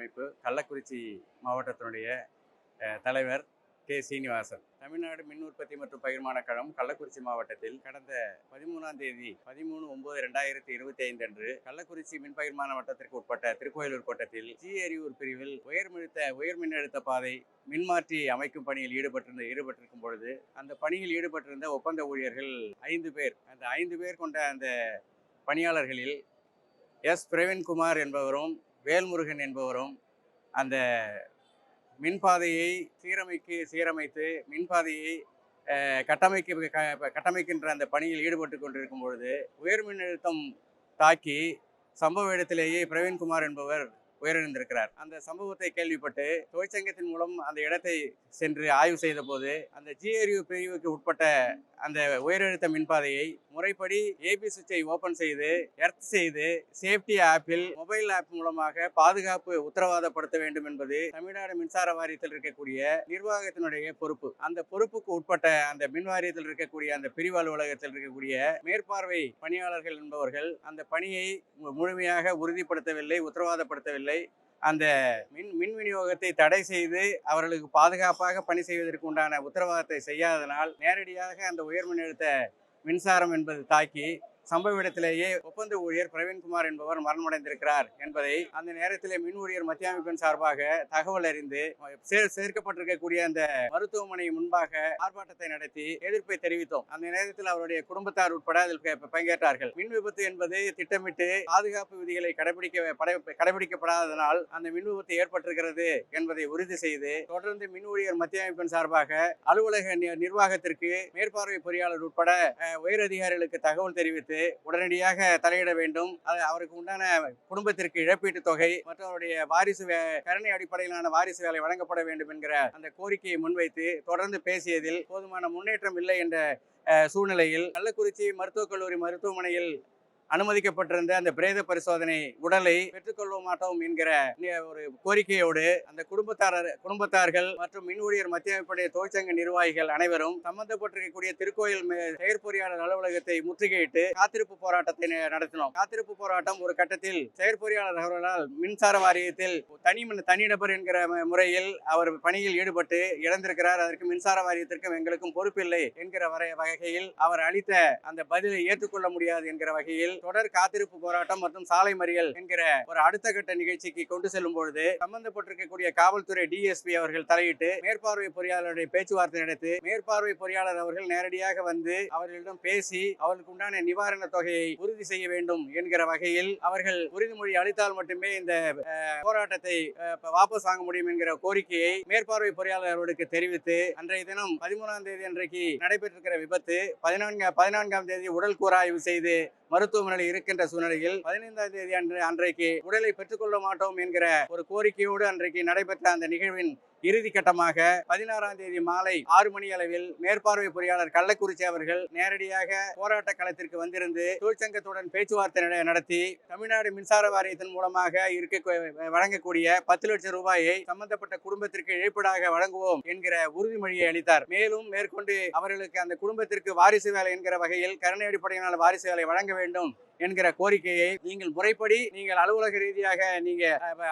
அமைப்பு கள்ளக்குறிச்சி மாவட்டத்தினுடைய தலைவர் கே. சீனிவாசன். தமிழ்நாடு மின் உற்பத்தி மற்றும் பகிர்மான கழகம் கள்ளக்குறிச்சி மாவட்டத்தில் கடந்த பதிமூணாம் தேதி பதிமூணு ஒன்பது ரெண்டாயிரத்தி இருபத்தி ஐந்து அன்று கள்ளக்குறிச்சி மின் பகிர்மான வட்டத்திற்கு உட்பட்ட திருக்கோயிலூர் கோட்டத்தில் ஜி எரியூர் பிரிவில் உயர்மிழுத்த உயர் மின்னழுத்த பாதை மின்மாற்றி அமைக்கும் பணியில் ஈடுபட்டிருந்த ஈடுபட்டிருக்கும் பொழுது அந்த பணியில் ஈடுபட்டிருந்த ஒப்பந்த ஊழியர்கள் ஐந்து பேர் அந்த ஐந்து பேர் கொண்ட அந்த பணியாளர்களில் எஸ். பிரவீன்குமார் என்பவரும் வேல்முருகன் என்பவரும் அந்த மின்பாதையை சீரமைக்கு சீரமைத்து மின்பாதையை கட்டமைக்க க- கட்டமைக்கின்ற அந்த பணியில் ஈடுபட்டு கொண்டிருக்கும் பொழுது உயர் மின்னழுத்தம் தாக்கி சம்பவ இடத்திலேயே பிரவீன்குமார் என்பவர் உயிரிழந்திருக்கிறார் அந்த சம்பவத்தை கேள்விப்பட்டு தொழிற்சங்கத்தின் மூலம் அந்த இடத்தை சென்று ஆய்வு செய்த போது அந்த ஜிஆர்யூ பிரிவுக்கு உட்பட்ட அந்த உயரழுத்த மின்பாதையை முறைப்படி ஏபி சுவிட்சை ஓபன் செய்து எர்த் செய்து சேஃப்டி ஆப்பில் மொபைல் ஆப் மூலமாக பாதுகாப்பு உத்தரவாதப்படுத்த வேண்டும் என்பது தமிழ்நாடு மின்சார வாரியத்தில் இருக்கக்கூடிய நிர்வாகத்தினுடைய பொறுப்பு. அந்த பொறுப்புக்கு உட்பட்ட அந்த மின் வாரியத்தில் இருக்கக்கூடிய அந்த பிரிவு அலுவலகத்தில் இருக்கக்கூடிய மேற்பார்வை பணியாளர்கள் என்பவர்கள் அந்த பணியை மு- முழுமையாக உறுதிப்படுத்தவில்லை உத்தரவாதப்படுத்தவில்லை. அந்த மின் மின் விநியோகத்தை தடை செய்து அவர்களுக்கு பாதுகாப்பாக பணி செய்வதற்கு உண்டான உத்தரவாதத்தை செய்யாததனால் நேரடியாக அந்த உயர் மின்னழுத்த மின்சாரம் என்பது தாக்கி சம்பவ இடத்திலேயே ஒப்பந்த ஊழியர் பிரவீன்குமார் என்பவர் மரணமடைந்திருக்கிறார் என்பதை அந்த நேரத்திலே மின் ஊழியர் மத்திய அமைப்பின் சார்பாக தகவல் அறிந்து சேர்க்கப்பட்டிருக்கக்கூடிய அந்த மருத்துவமனை முன்பாக ஆர்ப்பாட்டத்தை நடத்தி எதிர்ப்பை தெரிவித்தோம். அந்த நேரத்தில் அவருடைய குடும்பத்தார் உட்பட அதில் பங்கேற்றார்கள். மின் விபத்து என்பது திட்டமிட்டு பாதுகாப்பு விதிகளை கடைபிடிக்க கடைபிடிக்கப்படாததனால் அந்த மின் விபத்து ஏற்பட்டிருக்கிறது என்பதை உறுதி செய்து தொடர்ந்து மின் ஊழியர் மத்திய அமைப்பின் சார்பாக அலுவலக நிர்வாகத்திற்கு மேற்பார்வை பொறியாளர் உட்பட அஹ், உயர் அதிகாரிகளுக்கு தகவல் தெரிவித்து உடனடியாக தலையிட வேண்டும். அது அவருக்கு உண்டான குடும்பத்திற்கு இழப்பீட்டுத் தொகை மற்றும் அவருடைய வாரிசு கருணை அடிப்படையிலான வாரிசு வேலை வழங்கப்பட வேண்டும் என்கிற அந்த கோரிக்கையை முன்வைத்து தொடர்ந்து பேசியதில் போதுமான முன்னேற்றம் இல்லை என்ற சூழ்நிலையில் கள்ளக்குறிச்சி மருத்துவக் கல்லூரி மருத்துவமனையில் அனுமதிக்கப்பட்டிருந்த அந்த பிரேத பரிசோதனை உடலை பெற்றுக்கொள்ள மாட்டோம் என்கிற ஒரு கோரிக்கையோடு அந்த குடும்பத்தாரர் குடும்பத்தார்கள் மற்றும் மின் ஊழியர் மத்திய அமைப்புடைய தொழிற்சங்க நிர்வாகிகள் அனைவரும் சம்பந்தப்பட்டிருக்கக்கூடிய திருக்கோயில் மே- செயற்பொறியாளர் அலுவலகத்தை முற்றுகையிட்டு காத்திருப்பு போராட்டத்தை நடத்தினோம். காத்திருப்பு போராட்டம் ஒரு கட்டத்தில் செயற்பொறியாளர் அவர்களால் மின்சார வாரியத்தில் தனி தனிநபர் என்கிற ம- முறையில் அவர் பணியில் ஈடுபட்டு இழந்திருக்கிறார். அதற்கு மின்சார வாரியத்திற்கும் எங்களுக்கும் பொறுப்பில்லை என்கிற வரை வகையில் அவர் அளித்த அந்த பதிலை ஏற்றுக்கொள்ள முடியாது என்கிற வகையில் தொடர் காத்திருப்பு போராட்டம் மற்றும் சாலை மறியல் என்கிற ஒரு அடுத்த கட்ட நிகழ்ச்சிக்கு கொண்டு செல்லும் பொழுது சம்பந்தப்பட்டிருக்கக்கூடிய காவல்துறை டிஎஸ்பி அவர்கள் தலையிட்டு மேற்பார்வை பொறியாளருடைய பேச்சுவார்த்தை நடத்தி மேற்பார்வை பொறியாளர் அவர்கள் நேரடியாக வந்து அவர்களிடம் பேசி அவர்களுக்கு உண்டான நிவாரண தொகையை உறுதி செய்ய வேண்டும் என்கிற வகையில் அவர்கள் உறுதிமொழி அளித்தால் மட்டுமே இந்த போராட்டத்தை வாபஸ் வாங்க முடியும் என்கிற கோரிக்கையை மேற்பார்வை பொறியாளர் அவர்களுக்கு தெரிவித்து அன்றைய தினம் பதிமூணாம் தேதி அன்றைக்கு நடைபெற்றிருக்கிற விபத்து பதினான்காம் பதினான்காம் தேதி உடல் கூறாய்வு செய்து மருத்துவமனை சூழ்நிலை இருக்கின்ற சூழ்நிலையில் பதினைந்தாம் தேதி அன்று அன்றைக்கு உடலை பெற்றுக்கொள்ள மாட்டோம் என்கிற ஒரு கோரிக்கையோடு அன்றைக்கு நடைபெற்ற அந்த நிகழ்வின் இறுதி கட்டமாக பதினாறாம் தேதி மாலை ஆறு மணி அளவில் மேற்பார்வை பொறியாளர் கள்ளக்குறிச்சி அவர்கள் நேரடியாக போராட்ட களத்திற்கு வந்திருந்து தொழிற்சங்கத்துடன் பேச்சுவார்த்தை நடத்தி தமிழ்நாடு மின்சார வாரியத்தின் மூலமாக இருக்க வழங்கக்கூடிய பத்து லட்சம் ரூபாயை சம்பந்தப்பட்ட குடும்பத்திற்கு இழப்பீடாக வழங்குவோம் என்கிற உறுதிமொழியை அளித்தார். மேலும் மேற்கொண்டு அவர்களுக்கு அந்த குடும்பத்திற்கு வாரிசு வேலை என்கிற வகையில் கருணை அடிப்படையினால் வாரிசு வேலை வழங்க வேண்டும். என்கிற கோரிக்கையை நீங்கள் முறைப்படி நீங்கள் அலுவலக ரீதியாக நீங்க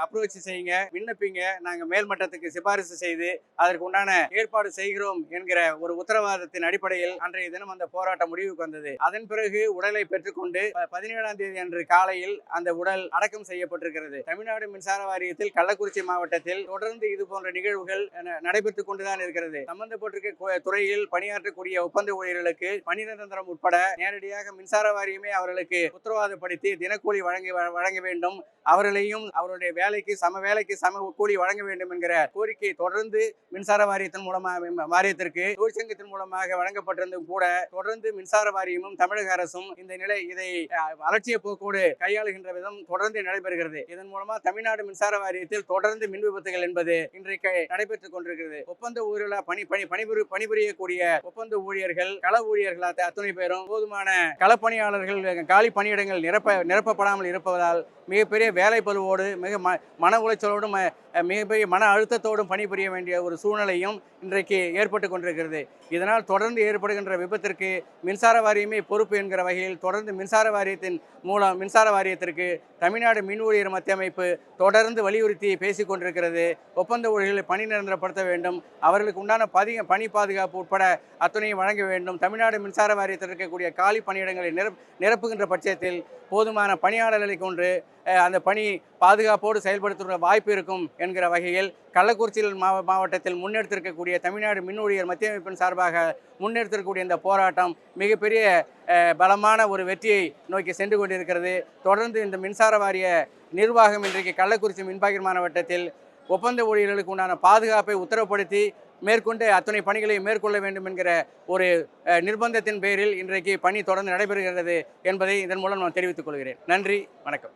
அப்ரோச் செய்யுங்க விண்ணப்பிங்க. நாங்க மேல்மட்டத்துக்கு சிபாரிசு செய்து அதற்கு உண்டான ஏற்பாடு செய்கிறோம் என்கிற ஒரு உத்தரவாதத்தின் அடிப்படையில் அன்றைய தினம் அந்த போராட்டம் முடிவுக்கு வந்தது. அதன் பிறகு உடலை பெற்றுக்கொண்டு பதினேழாம் தேதி அன்று காலையில் அந்த உடல் அடக்கம் செய்யப்பட்டிருக்கிறது. தமிழ்நாடு மின்சார வாரியத்தில் கள்ளக்குறிச்சி மாவட்டத்தில் தொடர்ந்து இது போன்ற நிகழ்வுகள் நடைபெற்றுக் கொண்டுதான் இருக்கிறது. சம்பந்தப்பட்டிருக்க துறையில் பணியாற்றக்கூடிய ஒப்பந்த ஊழியர்களுக்கு பணி நிரந்தரம் உட்பட நேரடியாக மின்சார வாரியமே அவர்களுக்கு உத்தரவாதப்படுத்தி தினக்கூலி வழங்கி வழங்க வேண்டும். அவர்களையும் அவருடைய வேலைக்கு சம வேலைக்கு சம கூலி வழங்க வேண்டும் என்கிற கோரிக்கை தொடர்ந்து மின்சார வாரியத்தின் மூலமாக வாரியத்திற்கு தொழிற்சங்கத்தின் மூலமாக வழங்கப்பட்டிருந்தும் கூட தொடர்ந்து மின்சார வாரியமும் தமிழக அரசும் இந்த நிலை இதை அஹ், அலட்சிய போக்கோடு கையாளுகின்ற விதம் தொடர்ந்து நடைபெறுகிறது. இதன் மூலமா தமிழ்நாடு மின்சார வாரியத்தில் தொடர்ந்து மின் விபத்துகள் என்பது இன்றைக்கு நடைபெற்றுக் கொண்டிருக்கிறது. ஒப்பந்த ஊழியர்களா பணி பணி பணிபுரி பணிபுரியக்கூடிய ஒப்பந்த ஊழியர்கள் கள ஊழியர்கள் அத்தனை பேரும் போதுமான களப்பணியாளர்கள் காலி பணி பணியிடங்கள் நிரப்ப நிரப்பப்படாமல் இருப்பதால் மிகப்பெரிய வேலை மிக ம மன உளைச்சலோடும் ம- மிகப்பெரிய மன அழுத்தத்தோடும் பணிபுரிய வேண்டிய ஒரு சூழ்நிலையும் இன்றைக்கு ஏற்பட்டு கொண்டிருக்கிறது. இதனால் தொடர்ந்து ஏற்படுகின்ற விபத்திற்கு மின்சார வாரியமே பொறுப்பு என்கிற வகையில் தொடர்ந்து மின்சார வாரியத்தின் மூலம் மின்சார வாரியத்திற்கு தமிழ்நாடு மின் ஊழியர் மத்திய அமைப்பு தொடர்ந்து வலியுறுத்தி பேசிக் கொண்டிருக்கிறது. ஒப்பந்த ஊழியர்களை பணி நிரந்தரப்படுத்த வேண்டும். அவர்களுக்கு உண்டான பதி பணி பாதுகாப்பு உட்பட அத்துணையை வழங்க வேண்டும். தமிழ்நாடு மின்சார வாரியத்தில் இருக்கக்கூடிய காலி பணியிடங்களை நிரப் நிரப்புகின்ற பட்சத்தில் போதுமான பணியாளர்களை கொண்டு அந்த பணி பாதுகாப்போடு செயல்படுத்துகிற வாய்ப்பு இருக்கும் என்கிற வகையில் கள்ளக்குறிச்சியில் மாவ மாவட்டத்தில் முன்னெடுத்திருக்கக்கூடிய தமிழ்நாடு மின் ஊழியர் மத்திய அமைப்பின் சார்பாக முன்னெடுத்திருக்கக்கூடிய இந்த போராட்டம் மிகப்பெரிய பலமான ஒரு வெற்றியை நோக்கி சென்று கொண்டிருக்கிறது. தொடர்ந்து இந்த மின்சார வாரிய நிர்வாகம் இன்றைக்கு கள்ளக்குறிச்சி மின்பாகிர் மாவட்டத்தில் ஒப்பந்த ஊழியர்களுக்கு உண்டான பாதுகாப்பை உத்தரவுப்படுத்தி மேற்கொண்டு அத்தனை பணிகளை மேற்கொள்ள வேண்டும் என்கிற ஒரு நிர்பந்தத்தின் பேரில் இன்றைக்கு பணி தொடர்ந்து நடைபெறுகிறது என்பதை இதன் மூலம் நான் தெரிவித்துக் கொள்கிறேன். நன்றி வணக்கம்.